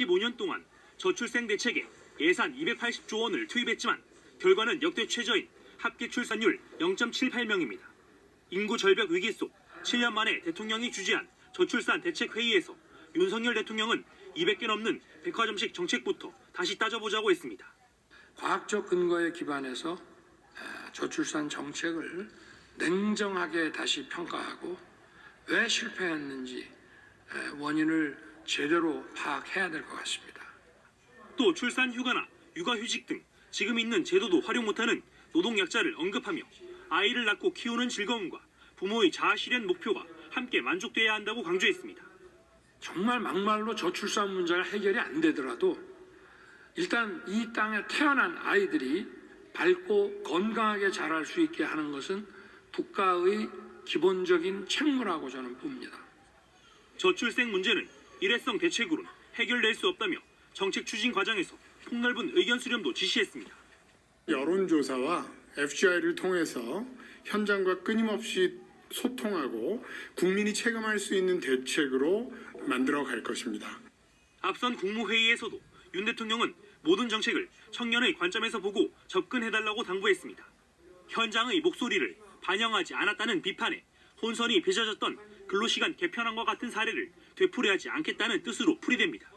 15년 동안 저출생 대책에 예산 280조 원을 투입했지만 결과는 역대 최저인 합계 출산율 0.78명입니다. 인구 절벽 위기 속 7년 만에 대통령이 주재한 저출산 대책 회의에서 윤석열 대통령은 200개 넘는 백화점식 정책부터 다시 따져보자고 했습니다. 과학적 근거에 기반해서 에, 저출산 정책을 냉정하게 다시 평가하고 왜 실패했는지 에, 원인을 제대로 파악해야 될 것 같습니다. 또 출산 휴가나 육아 휴직 등 지금 있는 제도도 활용 못하는 노동약자를 언급하며 아이를 낳고 키우는 즐거움과 부모의 자아 실현 목표가 함께 만족돼야 한다고 강조했습니다. 정말 막말로 저출산 문제가 해결이 안 되더라도 일단 이 땅에 태어난 아이들이 밝고 건강하게 자랄 수 있게 하는 것은 국가의 기본적인 책무라고 저는 봅니다. 저출생 문제는 일회성 대책으로는 해결될 수 없다며 정책 추진 과정에서 폭넓은 의견 수렴도 지시했습니다. 여론조사와 FGI를 통해서 현장과 끊임없이 소통하고 국민이 체감할 수 있는 대책으로 만들어 갈 것입니다. 앞선 국무회의에서도 윤 대통령은 모든 정책을 청년의 관점에서 보고 접근해달라고 당부했습니다. 현장의 목소리를 반영하지 않았다는 비판에 혼선이 빚어졌던 근로시간 개편안과 같은 사례를 되풀이하지 않겠다는 뜻으로 풀이됩니다.